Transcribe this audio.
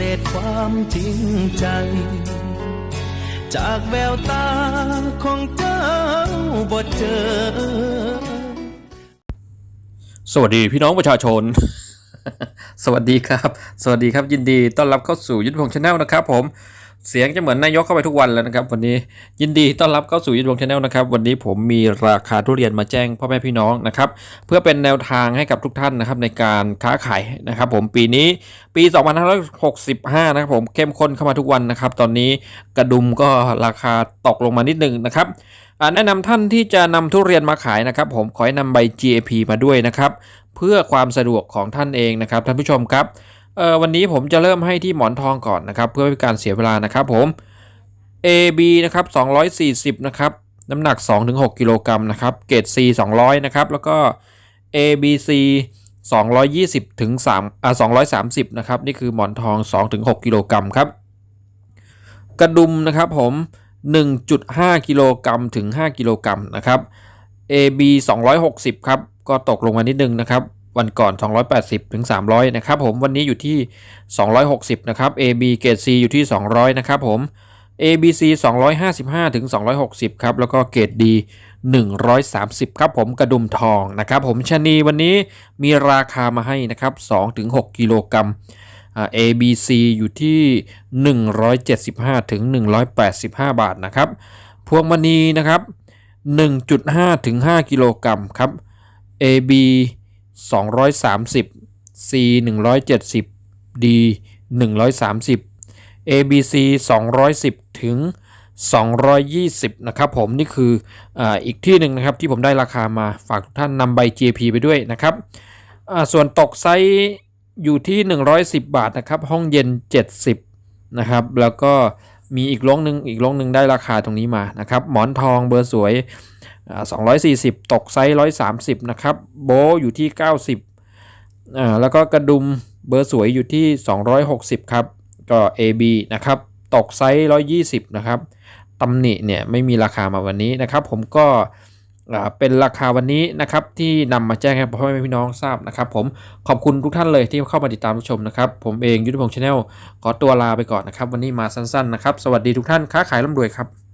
เศษความจริงใจ จากแววตาของเจ้าบ่เจอ สวัสดีพี่น้องประชาชน สวัสดีครับ สวัสดีครับยินดีต้อนรับเข้าสู่ยุทธพงศ์ชาแนลนะครับผม เสียงจะเหมือนนายกเข้าไปทุกวันแล้วนะครับ วันนี้ยินดีต้อนรับเข้าสู่ยุทธพงชาแนลนะครับ วันนี้ผมมีราคาทุเรียนมาแจ้งพ่อแม่พี่น้องนะครับ เพื่อเป็นแนวทางให้กับทุกท่านนะครับในการค้าขายนะครับผมปีนี้ปี 2565 นะครับผมเข้มข้นเข้ามาทุกวันนะครับ ตอนนี้กระดุมก็ราคาตกลงมานิดนึงนะครับแนะนำท่านที่จะนำทุเรียนมาขายนะครับ ผมขอให้นำใบ GAP มาด้วยนะครับ เพื่อความสะดวกของท่านเองนะครับท่านผู้ชมครับ เออวันนี้ผมจะเริ่มให้ที่หมอนทองก่อนนะครับเพื่อไม่เป็นการเสียเวลานะครับผม AB นะครับ240นะครับน้ำหนัก 2-6กิโลกรัมนะครับเกรด C 200นะครับแล้วก็ ABC 220ถึง3อ่า230นะครับนี่คือหมอนทอง 2-6กิโลกรัมครับกระดุมนะครับผม 1.5กิโลกรัมถึง 5กิโลกรัมนะครับ AB 260ครับก็ตกลงมานิดนึงนะครับ วันก่อน 280ถึง300 นะครับผมวันนี้อยู่ที่ 260 นะครับ AB เกรด C อยู่ที่ 200 นะครับผม ABC 255ถึง260 ครับ แล้วก็เกรด D 130 ครับผมกระดุมทองนะครับผมชนีวันนี้มีราคามาให้นะครับ2ถึง6กิโลกรัมอ่า ABC อยู่ที่ 175ถึง185 บาทนะครับ พวงมณีนะครับ 1.5ถึง5กิโลกรัมครับ AB 230 C 170 D 130 ABC 210 ถึง 220 นะครับผมนี่คืออาอีกที่หนึ่งนะครับที่ผมได้ราคามาฝากทุกท่านนำใบ GP ไปด้วยนะครับอ่าส่วนตกไซส์อยู่ที่ 110 บาทนะครับห้องเย็น 70 นะครับ แล้วก็มีอีกลงหนึ่งอีกลงหนึ่งได้ราคาตรงนี้มานะครับหมอนทองเบอร์สวย 240 ตกไซส์ 130 นะครับ โบอยู่ที่ 90อ่าแล้วก็กระดุมเบอร์สวยอยู่ที่ 260 ครับ ก็ AB นะครับ ตกไซส์ 120 นะครับตำหนิเนี่ยไม่มีราคามาวันนี้นะครับ ผมก็เป็นราคาวันนี้นะครับที่นำมาแจ้งให้พ่อแม่พี่น้องทราบนะครับ ผมขอบคุณทุกท่านเลยที่เข้ามาติดตามรับชมนะครับ ผมเองยุทธพงศ์ชาแนลขอตัวลาไปก่อนนะครับ วันนี้มาสั้นๆนะครับ สวัสดีทุกท่านค้าขายร่ำรวยครับ